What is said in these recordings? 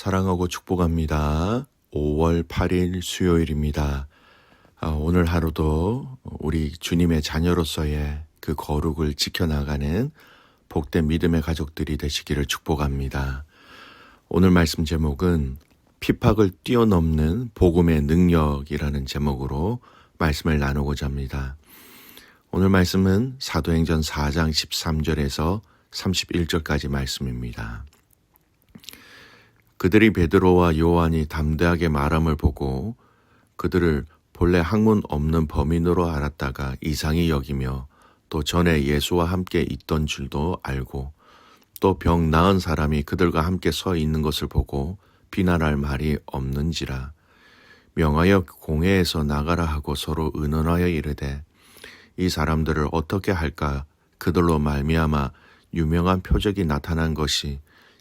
사랑하고 축복합니다. 5월 8일 수요일입니다. 아, 오늘 하루도 우리 주님의 자녀로서의 그 거룩을 지켜나가는 복된 믿음의 가족들이 되시기를 축복합니다. 오늘 말씀 제목은 피팍을 뛰어넘는 복음의 능력이라는 제목으로 말씀을 나누고자 합니다. 오늘 말씀은 사도행전 4장 13절에서 31절까지 말씀입니다. 그들이 베드로와 요한이 담대하게 말함을 보고 그들을 본래 학문 없는 범인으로 알았다가 이상히 여기며 또 전에 예수와 함께 있던 줄도 알고 또 병 나은 사람이 그들과 함께 서 있는 것을 보고 비난할 말이 없는지라 명하여 공회에서 나가라 하고 서로 의논하여 이르되 이 사람들을 어떻게 할까? 그들로 말미암아 유명한 표적이 나타난 것이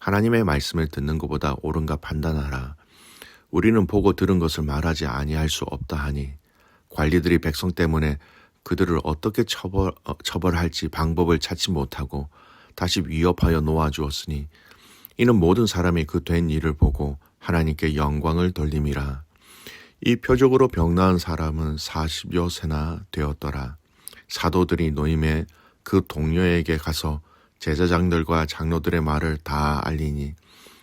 하나님의 말씀을 듣는 것보다 옳은가 판단하라. 우리는 보고 들은 것을 말하지 아니할 수 없다 하니 관리들이 백성 때문에 그들을 어떻게 처벌, 어, 처벌할지 방법을 찾지 못하고 다시 위협하여 놓아주었으니 이는 모든 사람이 그 된 일을 보고 하나님께 영광을 돌림이라. 이 표적으로 병 나은 사람은 40여 세나 되었더라. 사도들이 노임에 그 동료에게 가서 제사장들과 장로들의 말을 다 알리니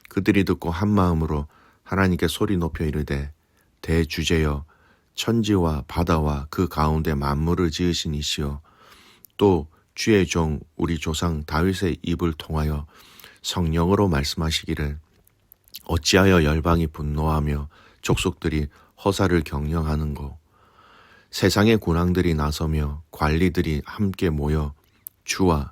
그들이 듣고 한 마음으로 하나님께 소리 높여 이르되 대주제여 천지와 바다와 그 가운데 만물을 지으신 이시여 또 주의 종 우리 조상 다윗의 입을 통하여 성령으로 말씀하시기를 어찌하여 열방이 분노하며 족속들이 허사를 경영하는고? 세상의 군왕들이 나서며 관리들이 함께 모여 주와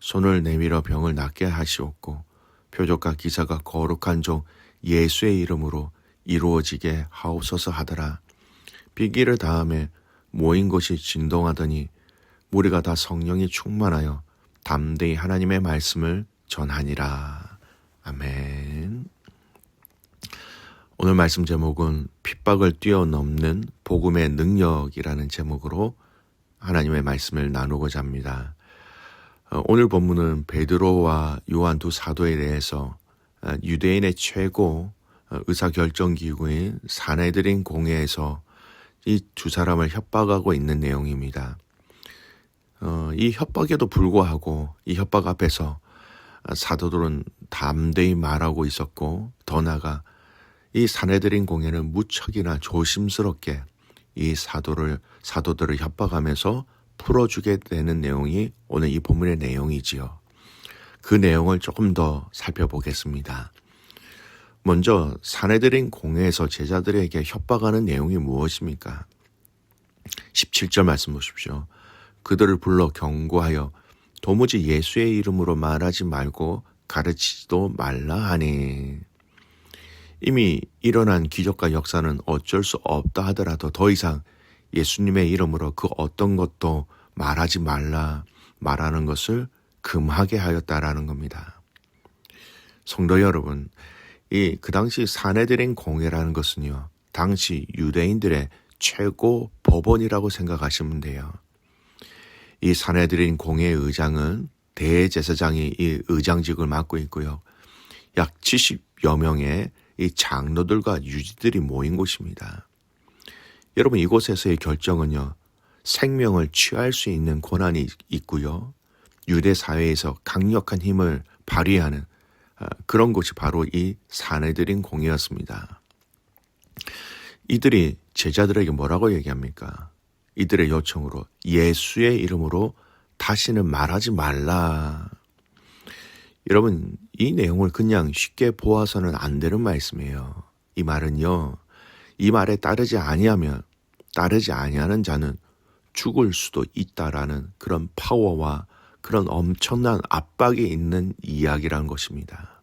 손을 내밀어 병을 낫게 하시옵고 표적과 기사가 거룩한 종 예수의 이름으로 이루어지게 하옵소서 하더라. 비기를 다음에 모인 곳이 진동하더니 무리가 다 성령이 충만하여 담대히 하나님의 말씀을 전하니라. 아멘. 오늘 말씀 제목은 핍박을 뛰어넘는 복음의 능력이라는 제목으로 하나님의 말씀을 나누고자 합니다. 어, 오늘 본문은 베드로와 요한 두 사도에 대해서 어, 유대인의 최고 어, 의사결정기구인 사내들인 공회에서 이 두 사람을 협박하고 있는 내용입니다. 이 협박에도 불구하고 이 협박 앞에서 사도들은 담대히 말하고 있었고 더 나아가 이 사내들인 공회는 무척이나 조심스럽게 이 사도를 사도들을 협박하면서 풀어주게 되는 내용이 오늘 이 본문의 내용이지요. 그 내용을 조금 더 살펴보겠습니다. 먼저 사내들인 공회에서 제자들에게 협박하는 내용이 무엇입니까? 17절 말씀 보십시오. 그들을 불러 경고하여 도무지 예수의 이름으로 말하지 말고 가르치지도 말라 하니 이미 일어난 기적과 역사는 어쩔 수 없다 하더라도 더 이상 예수님의 이름으로 그 어떤 것도 말하지 말라 말하는 것을 금하게 하였다라는 겁니다. 성도 여러분, 이 그 당시 사내들인 공회라는 것은요, 당시 유대인들의 최고 법원이라고 생각하시면 돼요. 이 사내들인 공회 의장은 대제사장이 이 의장직을 맡고 있고요. 약 70여 명의 이 장로들과 유지들이 모인 곳입니다. 여러분 이곳에서의 결정은요. 생명을 취할 수 있는 권한이 있고요. 유대 사회에서 강력한 힘을 발휘하는 아, 그런 곳이 바로 이 사내들인 공이었습니다. 이들이 제자들에게 뭐라고 얘기합니까? 이들의 요청으로 예수의 이름으로 다시는 말하지 말라. 여러분, 이 내용을 그냥 쉽게 보아서는 안 되는 말씀이에요. 이 말은요, 이 말에 따르지 아니하면, 따르지 아니하는 자는 죽을 수도 있다라는 그런 파워와 그런 엄청난 압박이 있는 이야기라는 것입니다.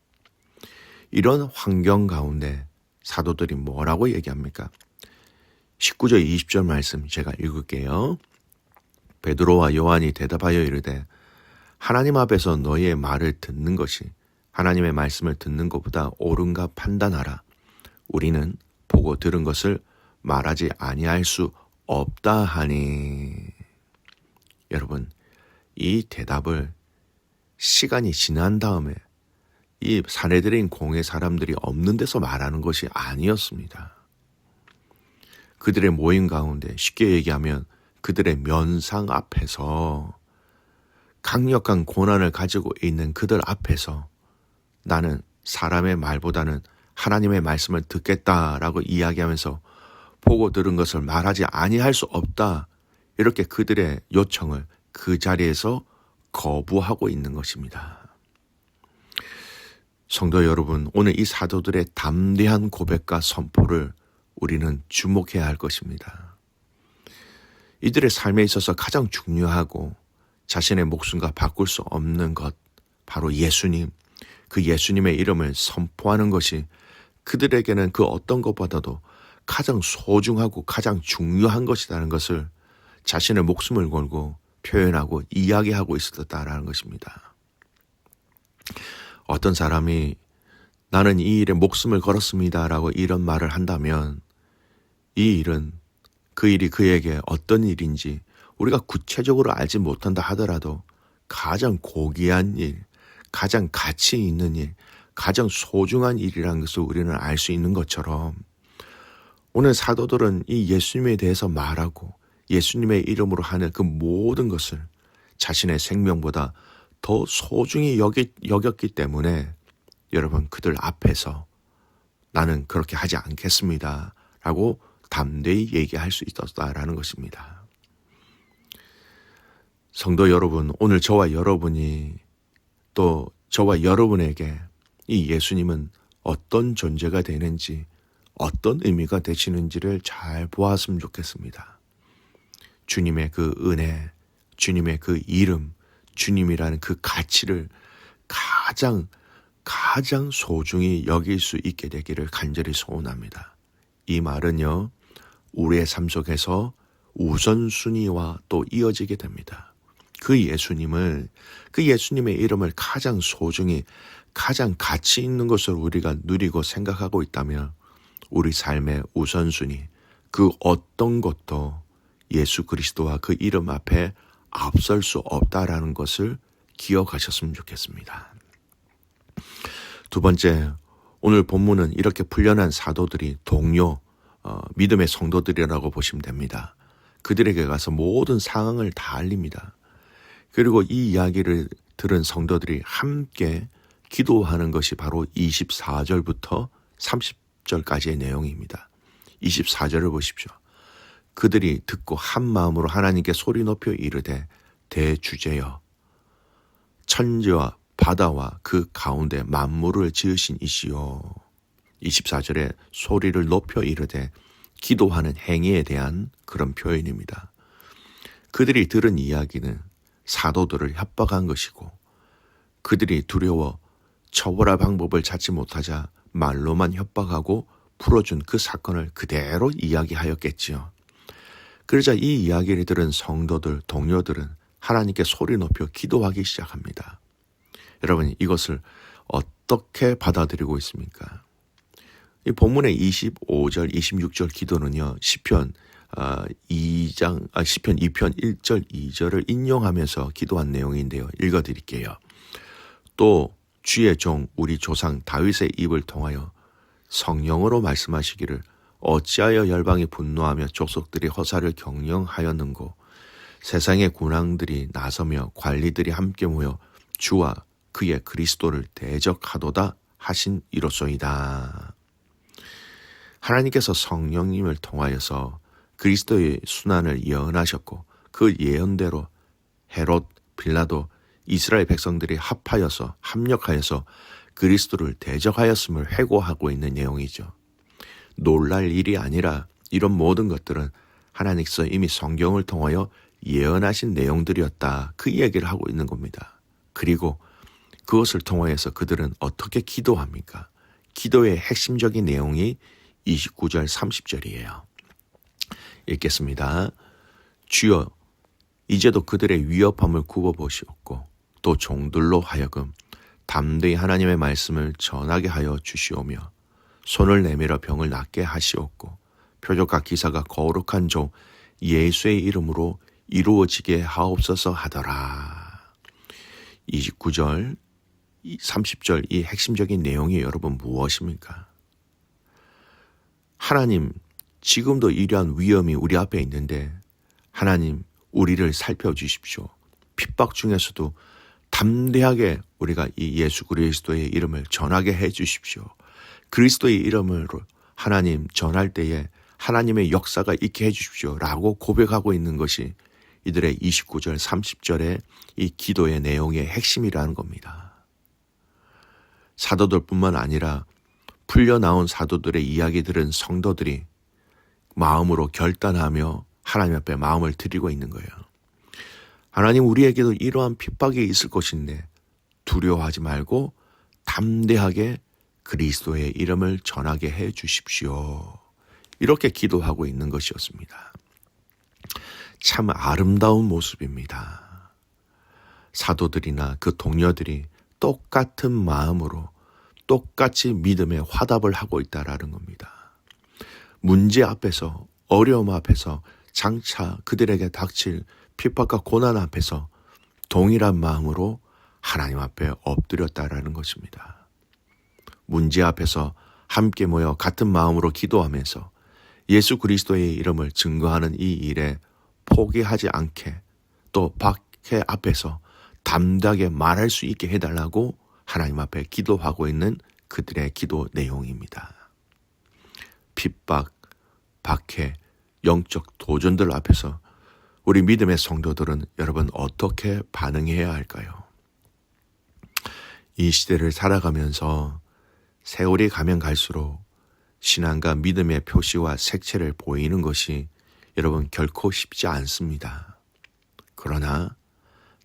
이런 환경 가운데 사도들이 뭐라고 얘기합니까? 19절 20절 말씀 제가 읽을게요. 베드로와 요한이 대답하여 이르되 하나님 앞에서 너희의 말을 듣는 것이 하나님의 말씀을 듣는 것보다 옳은가 판단하라. 우리는 보고 들은 것을 말하지 아니할 수 없다 하니. 여러분, 이 대답을 시간이 지난 다음에 이 사내들인 공의 사람들이 없는 데서 말하는 것이 아니었습니다. 그들의 모임 가운데 쉽게 얘기하면 그들의 면상 앞에서 강력한 고난을 가지고 있는 그들 앞에서 나는 사람의 말보다는 하나님의 말씀을 듣겠다라고 이야기하면서 보고 들은 것을 말하지 아니할 수 없다. 이렇게 그들의 요청을 그 자리에서 거부하고 있는 것입니다. 성도 여러분, 오늘 이 사도들의 담대한 고백과 선포를 우리는 주목해야 할 것입니다. 이들의 삶에 있어서 가장 중요하고 자신의 목숨과 바꿀 수 없는 것, 바로 예수님, 그 예수님의 이름을 선포하는 것이 그들에게는 그 어떤 것보다도 가장 소중하고 가장 중요한 것이라는 것을 자신의 목숨을 걸고 표현하고 이야기하고 있었다라는 것입니다. 어떤 사람이 나는 이 일에 목숨을 걸었습니다라고 이런 말을 한다면 이 일은 그 일이 그에게 어떤 일인지 우리가 구체적으로 알지 못한다 하더라도 가장 고귀한 일, 가장 가치 있는 일, 가장 소중한 일이라는 것을 우리는 알 수 있는 것처럼 오늘 사도들은 이 예수님에 대해서 말하고 예수님의 이름으로 하는 그 모든 것을 자신의 생명보다 더 소중히 여기, 여겼기 때문에 여러분 그들 앞에서 나는 그렇게 하지 않겠습니다. 라고 담대히 얘기할 수 있었다라는 것입니다. 성도 여러분, 오늘 저와 여러분이 또 저와 여러분에게 이 예수님은 어떤 존재가 되는지 어떤 의미가 되시는지를 잘 보았으면 좋겠습니다. 주님의 그 은혜, 주님의 그 이름, 주님이라는 그 가치를 가장 가장 소중히 여길 수 있게 되기를 간절히 소원합니다. 이 말은요, 우리의 삶 속에서 우선순위와 또 이어지게 됩니다. 그 예수님을, 그 예수님의 이름을 가장 소중히, 가장 가치 있는 것을 우리가 누리고 생각하고 있다면 우리 삶의 우선순위, 그 어떤 것도 예수 그리스도와 그 이름 앞에 앞설 수 없다라는 것을 기억하셨으면 좋겠습니다. 두 번째, 오늘 본문은 이렇게 풀려난 사도들이 동료, 어, 믿음의 성도들이라고 보시면 됩니다. 그들에게 가서 모든 상황을 다 알립니다. 그리고 이 이야기를 들은 성도들이 함께 기도하는 것이 바로 24절부터 30 절까지의 내용입니다. 24절을 보십시오. 그들이 듣고 한 마음으로 하나님께 소리 높여 이르되 대주제여 천지와 바다와 그 가운데 만물을 지으신 이시요 24절에 소리를 높여 이르되 기도하는 행위에 대한 그런 표현입니다. 그들이 들은 이야기는 사도들을 협박한 것이고 그들이 두려워 처벌할 방법을 찾지 못하자 말로만 협박하고 풀어준 그 사건을 그대로 이야기하였겠지요. 그러자 이 이야기를 들은 성도들, 동료들은 하나님께 소리 높여 기도하기 시작합니다. 여러분, 이것을 어떻게 받아들이고 있습니까? 이 본문의 25절, 26절 기도는요, 시편 2장, 아, 시편 2편 1절, 2절을 인용하면서 기도한 내용인데요. 읽어드릴게요. 또 주의 종 우리 조상 다윗의 입을 통하여 성령으로 말씀하시기를 어찌하여 열방이 분노하며 족속들이 허사를 경영하였는고 세상의 군왕들이 나서며 관리들이 함께 모여 주와 그의 그리스도를 대적하도다 하신 이로소이다. 하나님께서 성령님을 통하여서 그리스도의 순환을 예언하셨고 그 예언대로 헤롯, 빌라도, 이스라엘 백성들이 합하여서 합력하여서 그리스도를 대적하였음을 회고하고 있는 내용이죠. 놀랄 일이 아니라 이런 모든 것들은 하나님께서 이미 성경을 통하여 예언하신 내용들이었다. 그 이야기를 하고 있는 겁니다. 그리고 그것을 통하여서 그들은 어떻게 기도합니까? 기도의 핵심적인 내용이 29절 30절이에요. 읽겠습니다. 주여 이제도 그들의 위협함을 굽어보시옵고 또 종들로 하여금 담대히 하나님의 말씀을 전하게 하여 주시오며 손을 내밀어 병을 낫게 하시옵고 표적과 기사가 거룩한 종 예수의 이름으로 이루어지게 하옵소서 하더라. 29절, 30절 이 핵심적인 내용이 여러분 무엇입니까? 하나님, 지금도 이러한 위험이 우리 앞에 있는데 하나님, 우리를 살펴주십시오. 핍박 중에서도 담대하게 우리가 이 예수 그리스도의 이름을 전하게 해 주십시오. 그리스도의 이름으로 하나님 전할 때에 하나님의 역사가 있게 해 주십시오. 라고 고백하고 있는 것이 이들의 29절, 30절의 이 기도의 내용의 핵심이라는 겁니다. 사도들 뿐만 아니라 풀려나온 사도들의 이야기 들은 성도들이 마음으로 결단하며 하나님 앞에 마음을 드리고 있는 거예요. 하나님 우리에게도 이러한 핍박이 있을 것인데 두려워하지 말고 담대하게 그리스도의 이름을 전하게 해 주십시오. 이렇게 기도하고 있는 것이었습니다. 참 아름다운 모습입니다. 사도들이나 그 동료들이 똑같은 마음으로 똑같이 믿음의 화답을 하고 있다라는 겁니다. 문제 앞에서 어려움 앞에서 장차 그들에게 닥칠 핍박과 고난 앞에서 동일한 마음으로 하나님 앞에 엎드렸다라는 것입니다. 문제 앞에서 함께 모여 같은 마음으로 기도하면서 예수 그리스도의 이름을 증거하는 이 일에 포기하지 않게 또 박해 앞에서 담대하게 말할 수 있게 해달라고 하나님 앞에 기도하고 있는 그들의 기도 내용입니다. 핍박, 박해, 영적 도전들 앞에서 우리 믿음의 성도들은 여러분 어떻게 반응해야 할까요? 이 시대를 살아가면서 세월이 가면 갈수록 신앙과 믿음의 표시와 색채를 보이는 것이 여러분 결코 쉽지 않습니다. 그러나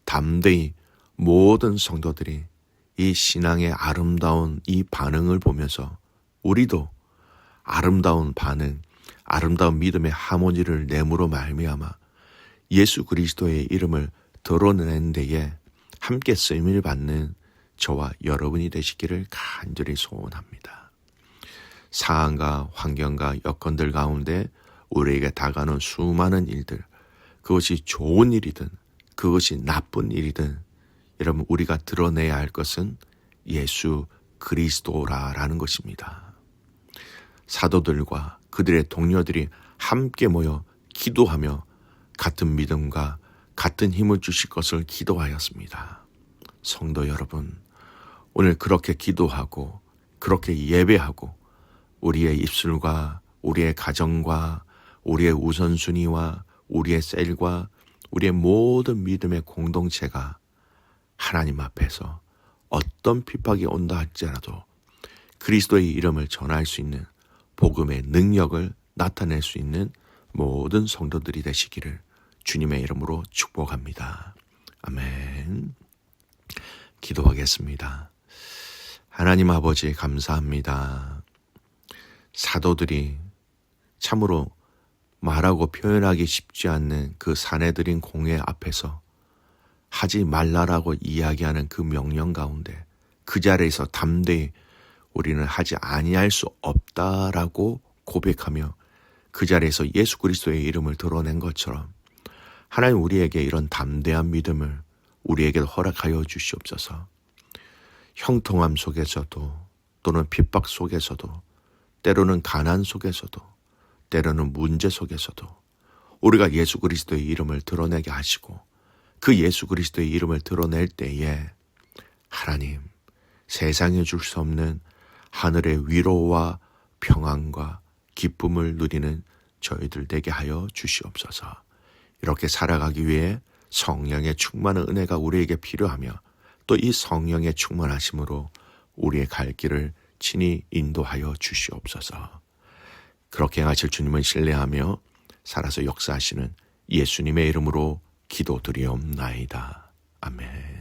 담대히 모든 성도들이 이 신앙의 아름다운 이 반응을 보면서 우리도 아름다운 반응, 아름다운 믿음의 하모니를 내므로 말미암아 예수 그리스도의 이름을 드러내는 데에 함께 쓰임을 받는 저와 여러분이 되시기를 간절히 소원합니다. 상황과 환경과 여건들 가운데 우리에게 다가오는 수많은 일들, 그것이 좋은 일이든 그것이 나쁜 일이든 여러분 우리가 드러내야 할 것은 예수 그리스도라라는 것입니다. 사도들과 그들의 동료들이 함께 모여 기도하며 같은 믿음과 같은 힘을 주실 것을 기도하였습니다. 성도 여러분, 오늘 그렇게 기도하고 그렇게 예배하고 우리의 입술과 우리의 가정과 우리의 우선순위와 우리의 셀과 우리의 모든 믿음의 공동체가 하나님 앞에서 어떤 핍박이 온다 할지라도 그리스도의 이름을 전할 수 있는 복음의 능력을 나타낼 수 있는 모든 성도들이 되시기를 주님의 이름으로 축복합니다. 아멘. 기도하겠습니다. 하나님 아버지 감사합니다. 사도들이 참으로 말하고 표현하기 쉽지 않는 그 사내들인 공회 앞에서 하지 말라라고 이야기하는 그 명령 가운데 그 자리에서 담대히 우리는 하지 아니할 수 없다라고 고백하며 그 자리에서 예수 그리스도의 이름을 드러낸 것처럼 하나님 우리에게 이런 담대한 믿음을 우리에게 허락하여 주시옵소서. 형통함 속에서도 또는 핍박 속에서도 때로는 가난 속에서도 때로는 문제 속에서도 우리가 예수 그리스도의 이름을 드러내게 하시고 그 예수 그리스도의 이름을 드러낼 때에 하나님 세상에 줄 수 없는 하늘의 위로와 평안과 기쁨을 누리는 저희들 되게 하여 주시옵소서. 이렇게 살아가기 위해 성령의 충만한 은혜가 우리에게 필요하며 또 이 성령의 충만하심으로 우리의 갈 길을 친히 인도하여 주시옵소서. 그렇게 하실 주님을 신뢰하며 살아서 역사하시는 예수님의 이름으로 기도드리옵나이다. 아멘.